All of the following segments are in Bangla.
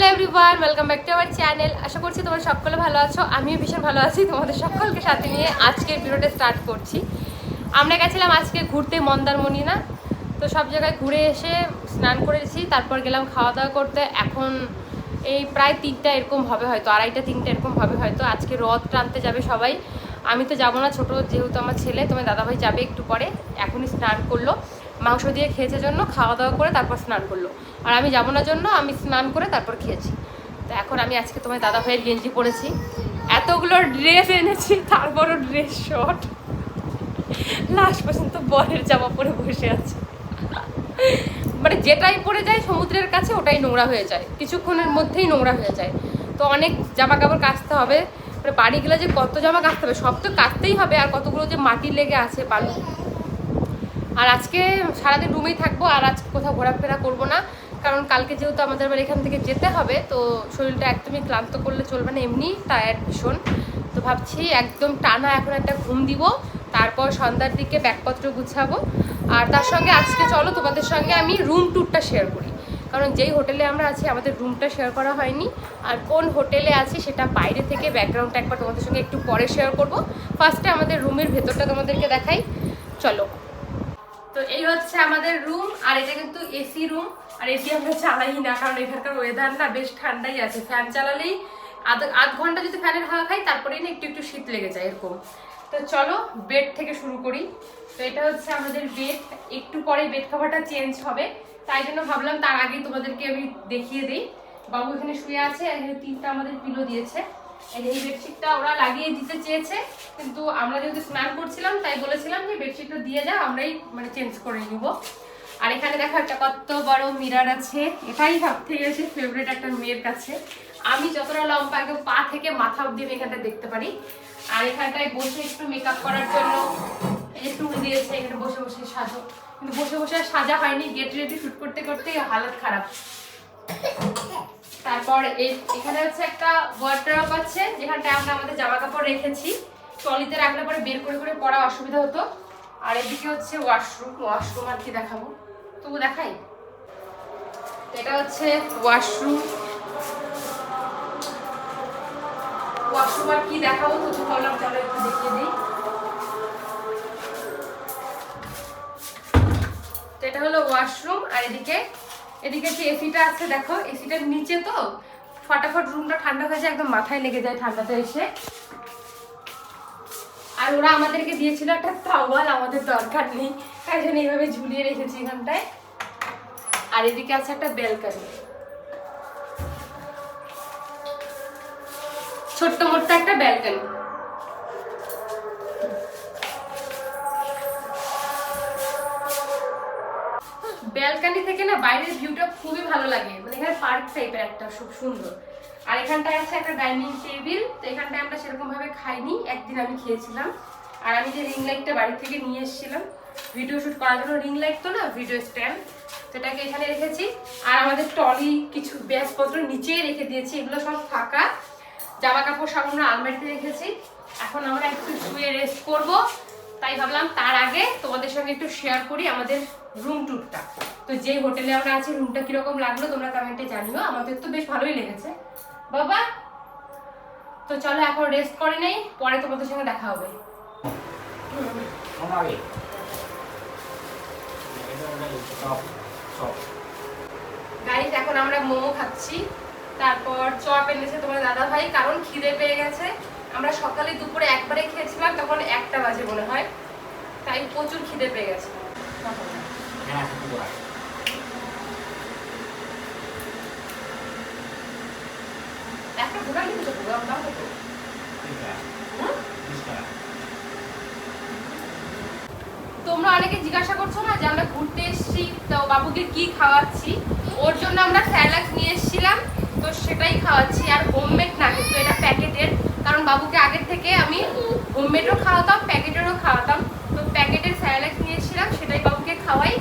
Hello everyone welcome back to our channel আশা করছি তোমরা সকলে ভালো আছো। আমিও ভীষণ ভালো আছি। তোমাদের সকলকে সাথে নিয়ে আজকের ভিডিওটা স্টার্ট করছি। আমরা গেছিলাম আজকে ঘুরতে মন্দারমণি না তো সব জায়গায় ঘুরে এসে স্নান করেছি, তারপর গেলাম খাওয়া দাওয়া করতে। এখন এই প্রায় তিনটা এরকম হবে হয়তো, আড়াইটা, তিনটা এরকম হবে হয়তো। আজকে রথ টানতে যাবে সবাই। আমি তো যাব না, ছোটো যেহেতু আমার ছেলে, তোমার দাদাভাই যাবে একটু পরে। এখনই স্নান করল। মাংস দিয়ে খেয়েছে জন্য খাওয়া দাওয়া করে তারপর স্নান করল। আর আমি যাব না জন্য, আমি স্নান করে তারপর খেয়েছি। তো এখন আমি আজকে তোমার দাদা ভাইয়ের গেঞ্জি পরেছি। এতগুলো ড্রেস এনেছি, তারপরও ড্রেস শর্ট। লাস্ট পর্যন্ত বরের জামা পরে বসে আছে। মানে যেটাই পরে যায় সমুদ্রের কাছে, ওটাই নোংরা হয়ে যায়। কিছুক্ষণের মধ্যেই নোংরা হয়ে যায়। তো অনেক জামা কাপড় কাচতে হবে। মানে বাড়ি গেলে যে কত জামা কাচতে হবে, সব তো কাচতেই হবে। আর কতগুলো যে মাটি লেগে আছে, বালু আর আজকে সারাদিন রুমেই থাকব, আর আজকে কোথাও ঘোরাফেরা করব না, কারণ কালকে যেহেতু আমাদের বাড়ি এখান থেকে যেতে হবে, তো শরীরটা একদমই ক্লান্ত করলে চলবে না, এমনি টায়ার্ড ভীষণ। তো ভাবছি একদম টানা এখন একটা ঘুম দিব, তারপর সন্ধ্যার দিকে ব্যাগপত্র গুছাবো। আর তার সঙ্গে আজকে চলো, তোমাদের সঙ্গে আমি রুম ট্যুরটা শেয়ার করি। কারণ যেই হোটেলে আমরা আছি, আমাদের রুমটা শেয়ার করা হয়নি। আর কোন হোটেলে আছি সেটা বাইরে থেকে ব্যাকগ্রাউন্ডটা একবার তোমাদের সঙ্গে একটু পরে শেয়ার করব। ফার্স্টে আমাদের রুমের ভেতরটা তোমাদেরকে দেখাই। চলো। তো এই হচ্ছে আমাদের রুম আর এটা কিন্তু এসি রুম আর এসি আমরা চালাই না, কারণ এখানকার ওয়েদার না বেশ ঠান্ডাই আছে। ফ্যান চালালেই আধ আধ ঘণ্টা যদি ফ্যানের হাওয়া খাই, তারপরেই না একটু একটু শীত লেগে যায় এরকম। তো চলো বেড থেকে শুরু করি। তো এটা হচ্ছে আমাদের বেড একটু পরে বেড খাবারটা চেঞ্জ হবে। তাই জন্য ভাবলাম তার আগেই তোমাদেরকে আমি দেখিয়ে দিই। বাবু এখানে শুয়ে আছে, আর এখানে তিনটা আমাদের পিলো দিয়েছে। এই বেডশিটটা ওরা লাগিয়ে দিতে চেয়েছে, কিন্তু আমরা যেহেতু স্নান করছিলাম, তাই বলেছিলাম যে বেডশিটটা দিয়ে যা আমরাই মানে চেঞ্জ করে নিব। আর এখানে দেখো একটা কত বড় মিরার আছে, এটাই সব থেকে বেশি ফেভারিট একটা মেয়ের কাছে। আমি যতটা লম্বা, একদম পা থেকে মাথা অব্দি আমি এখানটা দেখতে পারি। আর এখানটায় বসে একটু মেকআপ করার জন্য এই দিয়েছে, এখানে বসে বসে সাজো। কিন্তু বসে বসে সাজা হয়নি গেট রেডি শুট করতে করতে হালত খারাপ। তারপর এখানে হচ্ছে একটা ওয়ার্ড্রপ আছে যেখানটায় আমরা আমাদের জামা কাপড় রেখেছি। ট্রলিতে রাখলে পরে বের করে করে পড়া অসুবিধা হতো। আর এদিকে হচ্ছে ওয়াশরুম ওয়াশরুম আর কি দেখাবো? তবু দেখাই। এটা হচ্ছে ওয়াশরুম ওয়াশরুম আর কি দেখাবো? তবু ভাবলাম চলো একটু দেখিয়ে দিই। এটা হলো ওয়াশরুম আর এদিকে এদিকে যে এসিটা আছে দেখো এসিটার নিচে তো, ফটাফট রুমটা ঠান্ডা হয়ে যায়, একদম মাথায় লেগে যায় ঠান্ডাতে এসে। আর ওরা আমাদেরকে দিয়েছিল একটা তাওয়াল আমাদের দরকার নেই। তাই জন্য এইভাবে ঝুলিয়ে রেখেছি এখানটায়। আর এদিকে আছে একটা বেলকানি ছোট্ট মোট্ট একটা ব্যালকানি ব্যালকানি থেকে না বাইরের ভিউটা খুবই ভালো লাগে। মানে এখানে পার্ক টাইপের একটা, খুব সুন্দর। আর এখানটায় আছে একটা ডাইনিং টেবিল তো এখানটায় আমরা সেরকম ভাবে খাইনি, একদিন আমি খেয়েছিলাম। আর আমি যে রিং লাইটটা বাড়ি থেকে নিয়ে এসেছিলাম ভিডিও শুট করার জন্য রিং লাইট তো না ভিডিও স্ট্যান্ড তো এটাকে এখানে রেখেছি। আর আমাদের টলি কিছু ব্যাগপত্র নিচেই রেখে দিয়েছি, এগুলো সব ফাঁকা। জামা কাপড় আমরা আলমারিতে রেখেছি। এখন আমরা একটু শুয়ে রেস্ট করব। তাই ভাবলাম তার আগে তোমাদের সঙ্গে একটু শেয়ার করি আমাদের রুম ট্যুরটা তো যে হোটেলে আমরা আছি রুমটা কীরকম লাগল তোমরা কমেন্টে জানিও। আমাদের তো বেশ ভালোই লেগেছে। বাবা তো চলো এখন রেস্ট করে নেই পরে তোমাদের সঙ্গে দেখা হবে. গাইজ এখন আমরা মোমো খাচ্ছি। তারপর চপ এনেছে তোমার দাদা ভাই কারণ খিদে পেয়ে গেছে। আমরা সকালে দুপুরে একবারে খেয়েছিলাম, তখন একটা বাজে মনে হয়। তাই প্রচুর খিদে পেয়ে গেছে. তোমরা অনেকে জিজ্ঞাসা করছ না যে আমরা ঘুরতে এসেছি, তো বাবুকে কি খাওয়াচ্ছি? ওর জন্য আমরা স্যালাক্স নিয়ে এসেছিলাম, তো সেটাই খাওয়াচ্ছি। আর হোমমেড না কিন্তু এটা প্যাকেটের কারণ বাবুকে আগের থেকে আমি হোমমেডও খাওয়াতাম প্যাকেটেরও খাওয়াতাম। তো প্যাকেটের স্যালাক্স নিয়ে এসেছিলাম সেটাই বাবুকে খাওয়াই।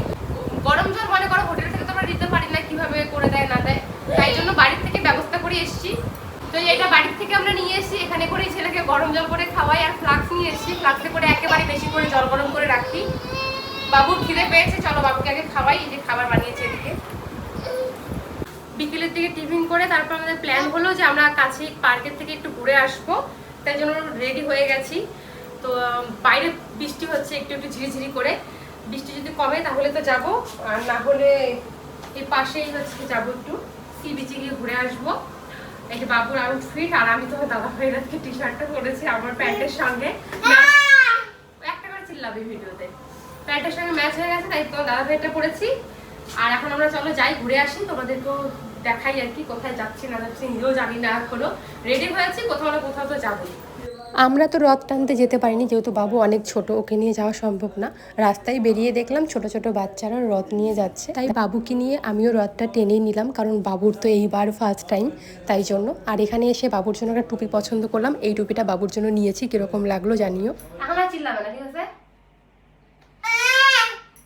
গরম জল মনে করো হোটেল থেকে তো আমরা দিতে পারি না, কীভাবে করে দেয়, না দেয়। তাই জন্য বাড়ির থেকে ব্যবস্থা করে এসেছি। তো এটা বাড়ির থেকে আমরা নিয়ে এসেছি, এখানে করে ছেলেকে গরম জল করে খাওয়াই আর ফ্লাক্স নিয়ে এসেছি। ফ্লাক্সে করে একেবারে বেশি করে জল গরম করে রাখি। বাবুর খিদে পেয়েছে, চলো বাবুকে আগে খাওয়াই, এই যে খাবার বানিয়েছে এদিকে। বিকেলের দিকে টিফিন করে তারপর আমাদের প্ল্যান হলো যে আমরা কাছে পার্কের থেকে একটু ঘুরে আসব। তাই জন্য রেডি হয়ে গেছি। তো বাইরে বৃষ্টি হচ্ছে, একটু একটু ঝিরিঝিরি করে। বৃষ্টি যদি কমে তাহলে তো যাব। আর না হলে এই পাশেই হচ্ছে যাব একটু সি বিচে গিয়ে ঘুরে আসব। এই যে বাবুর আউটফিট আর আমি তো দাদা ভাইয়ের আজকে টি শার্টটা পরেছি আমার প্যান্টের সঙ্গে। একটা করে চিল্লাবে ভিডিওতে। প্যান্টের সঙ্গে ম্যাচ হয়ে গেছে, তাই তোমার দাদা ভাইটা পরেছি। আর এখন আমরা চলো যাই, ঘুরে আসি। তোমাদেরকেও দেখাই আর কি কোথায় যাচ্ছি না যাচ্ছি নিজেও জানি না এখনও। রেডি হয়েছি কোথাও না কোথাও তো যাবোই। আমরা তো রথ টানতে যেতে পারিনি যেহেতু বাবু অনেক ছোট ওকে নিয়ে যাওয়া সম্ভব না। রাস্তায় বেরিয়ে দেখলাম ছোট ছোট বাচ্চারা রথ নিয়ে যাচ্ছে। তাই বাবুকে নিয়ে আমিও রথটা টেনে নিলাম কারণ বাবুর তো এইবার ফার্স্ট টাইম তাই জন্য। আর এখানে এসে বাবুর জন্য একটা টুপি পছন্দ করলাম এই টুপিটা বাবুর জন্য নিয়েছি কীরকম লাগল জানিও। চিল্লাবে না ঠিক আছে?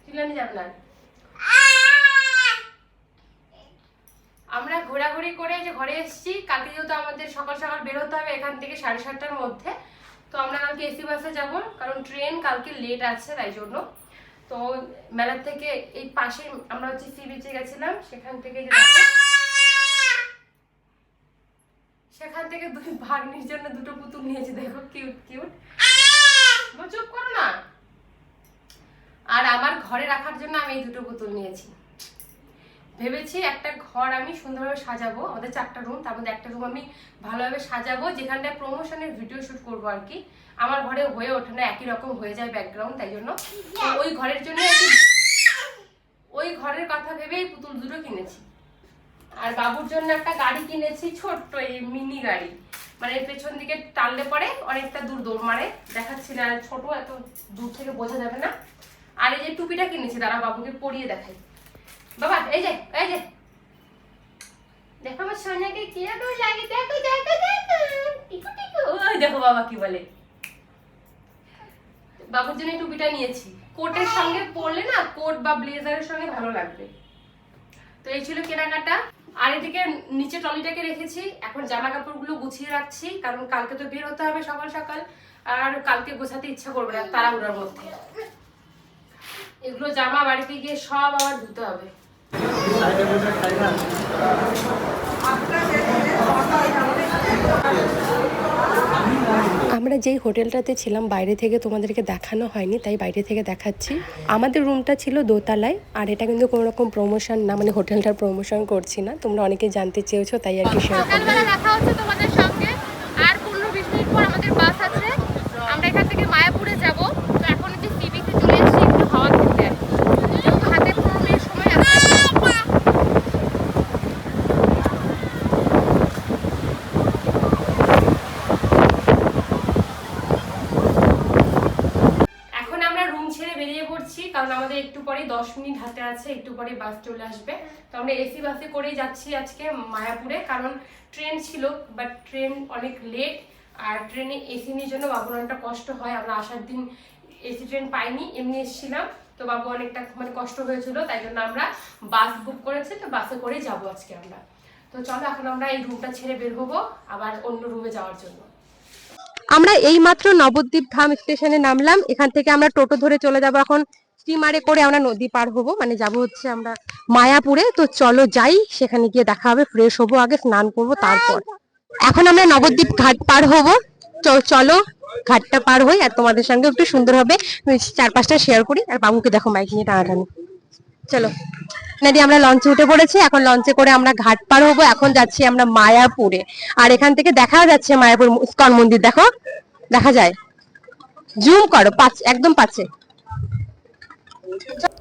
চিল্লানি যাবে না। আমরা ঘোরাঘুরি করে যে ঘরে এসেছি, কালকে যেহেতু আমাদের সকাল সকাল বেরোতে হবে এখান থেকে সাড়ে সাতটার মধ্যে, তো আমরা কালকে এসি বাসে যাব, কারণ ট্রেন কালকে লেট আছে তাই জন্য। তো মেলার থেকে এই পাশে আমরা হচ্ছে সি বিচে গেছিলাম, সেখান থেকে সেখান থেকে দুই ভাগ্নির জন্য দুটো পুতুল নিয়েছি, দেখো কিউট কিউট চুপ করো না। আর আমার ঘরে রাখার জন্য আমি এই দুটো পুতুল নিয়েছি। ভেবেছি একটা ঘর আমি সুন্দরভাবে সাজাবো, আমাদের চারটা রুম তার মধ্যে একটা রুম আমি ভালোভাবে সাজাবো যেখানটায় প্রমোশনের ভিডিও শুট করব আর কি। আমার ঘরে হয়ে ওঠে না, একই রকম হয়ে যায় ব্যাকগ্রাউন্ড তাই জন্য। ওই ঘরের জন্য ওই ঘরের কথা ভেবে এই পুতুল দুটো কিনেছি। আর বাবুর জন্য একটা গাড়ি কিনেছি, ছোট্ট এই মিনি গাড়ি। মানে পেছন দিকে টানলে পরে অনেকটা দূর দৌড় মারে, দেখাচ্ছি না, ছোট এত দূর থেকে বোঝা যাবে না। আর এই যে টুপিটা কিনেছি তারা বাবুকে পরিয়ে দেখাই। বাবা, এই যে এই যে। দেখো আমার সোনাকে কীরকম লাগে, দেখো দেখো দেখো। টিকু টিকু। ওই দেখো বাবা কি বলে। বাবুর জন্য টুপিটা নিয়েছি। কোটের সঙ্গে পরলে না, কোট বা ব্লেজারের সঙ্গে ভালো লাগবে। তো এই ছিল কেনাকাটা। আর এদিকে নিচে ট্রলিটাকে রেখেছি। এখন জামা কাপড়গুলো গুছিয়ে রাখছি, কারণ কালকে তো বের হতে হবে সকাল সকাল। আর কালকে গোছাতে ইচ্ছা করবে না, তাড়াহুড়ার মধ্যে। এগুলো জামা বাড়িতে গিয়ে সব আবার ধুতে হবে। আমরা যেই হোটেলটাতে ছিলাম, বাইরে থেকে তোমাদেরকে দেখানো হয়নি, তাই বাইরে থেকে দেখাচ্ছি। আমাদের রুমটা ছিল দোতলায়, আর এটা কিন্তু কোনো রকম প্রমোশন না মানে হোটেলটার প্রমোশন করছি না। তোমরা অনেকে জানতে চেয়েছো, তাই আর কি মায়াপুরে যাব তো এখন হচ্ছে সি বিচে চলে এসেছি একটু হাওয়া খেতে আর কি। যেহেতু হাতে পনেরো মিনিট সময় আছে এখন আমরা রুম ছেড়ে বেরিয়ে পড়ছি কারণ আমাদের একটু পরে হাতে আছে, একটু পরে বাস চলে আসবে। তো আমরা এসি বাসে করেই যাচ্ছি আজকে মায়াপুরে, কারণ ট্রেন ছিল বাট ট্রেন অনেক লেট আর ট্রেনে এসি নিয়ে জন্য বাবুর অনেকটা কষ্ট হয়। আমরা আসার দিন এসি ট্রেন পাইনি, এমনি এসেছিলাম। তো বাবু অনেকটা মানে কষ্ট হয়েছিল, তাই জন্য আমরা বাস বুক করেছি, তো বাসে করেই যাব আজকে আমরা। তো চলো, এখন আমরা এই রুমটা ছেড়ে বের হব, আবার অন্য রুমে যাওয়ার জন্য। আমরা এইমাত্র নবদ্বীপ ধাম স্টেশনে নামলাম। এখান থেকে আমরা টোটো ধরে চলে যাব এখন স্টিমারে করে আমরা নদী পার হব মানে যাব হচ্ছে আমরা মায়াপুরে। তো চলো যাই, সেখানে গিয়ে দেখা হবে ফ্রেশ হব, আগে স্নান করব, তারপর। এখন আমরা নবদ্বীপ ঘাট পার হব। চলো ঘাটটা পার হই, আর তোমাদের সঙ্গে একটু সুন্দরভাবে চার পাঁচটা শেয়ার করি, আর বাবুকে দেখো মাইক নিয়ে টানাটানি। চলো। নাদি, আমরা লঞ্চে উঠে পড়েছি, এখন লঞ্চে করে আমরা ঘাট পার হব, এখন যাচ্ছি আমরা মায়াপুরে। আর এখান থেকে দেখা যাচ্ছে মায়াপুর ইস্কন মন্দির, দেখো? দেখা যায়? জুম করো, পাঁচ, একদম পাচ্ছে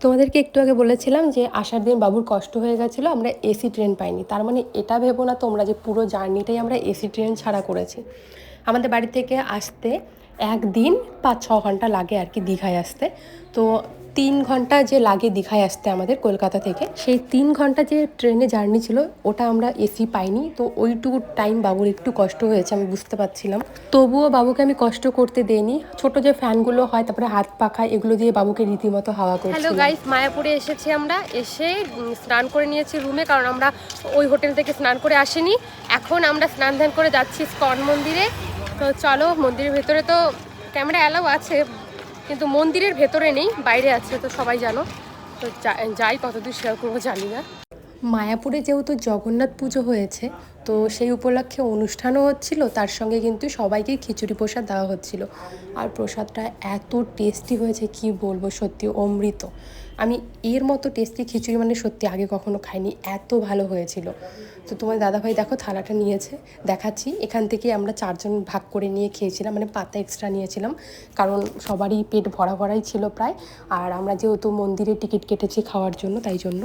তোমাদেরকে একটু আগে বলেছিলাম যে আসার দিন বাবুর কষ্ট হয়ে গেছিল, আমরা এসি ট্রেন পাইনি। তার মানে এটা ভেবো না তোমরা যে পুরো জার্নিটাই আমরা এসি ট্রেন ছাড়া করেছি। আমাদের বাড়ি থেকে আসতে একদিন পাঁচ ছ ঘণ্টা লাগে আর কি দীঘায় আসতে। তো তিন ঘণ্টা যে লাগে দীঘায় আসতে আমাদের কলকাতা থেকে সেই তিন ঘণ্টা যে ট্রেনে জার্নি ছিল ওটা আমরা এসি পাইনি। তো ওইটুকু টাইম বাবুর একটু কষ্ট হয়েছে আমি বুঝতে পারছিলাম। তবুও বাবুকে আমি কষ্ট করতে দেইনি। ছোট যে ফ্যানগুলো হয় তারপরে হাত পাখা এগুলো দিয়ে বাবুকে রীতিমতো হাওয়া হ্যালো করছি গাইস মায়াপুরে এসেছি আমরা। এসে স্নান করে নিয়েছি রুমে কারণ আমরা ওই হোটেল থেকে স্নান করে আসিনি। এখন আমরা স্নান ধ্যান করে যাচ্ছি স্কন মন্দিরে। তো চলো মন্দিরের ভেতরে তো ক্যামেরা অ্যালাউ আছে। কিন্তু মন্দিরের ভেতরে নেই, বাইরে আছে তো সবাই জানো। তো যাই কতদূর করব জানি না। মায়াপুরে যেহেতু জগন্নাথ পুজো হয়েছে, তো সেই উপলক্ষে অনুষ্ঠানও হচ্ছিল, তার সঙ্গে কিন্তু সবাইকে খিচুড়ি প্রসাদ দেওয়া হচ্ছিল। আর প্রসাদটা এত টেস্টি হয়েছে, কি বলব সত্যি অমৃত। আমি এর মতো টেস্টি খিচুড়ি মানে সত্যি আগে কখনো খাইনি, এত ভালো হয়েছিল। তো তোমার দাদাভাই দেখো থালাটা নিয়েছে, দেখাচ্ছি। এখান থেকে আমরা চারজন ভাগ করে নিয়ে খেয়েছিলাম মানে পাতা এক্সট্রা নিয়েছিলাম, কারণ সবারই পেট ভরা ভরাই ছিল প্রায়। আর আমরা যেহেতু মন্দিরে টিকিট কেটেছি খাওয়ার জন্য, তাই জন্য।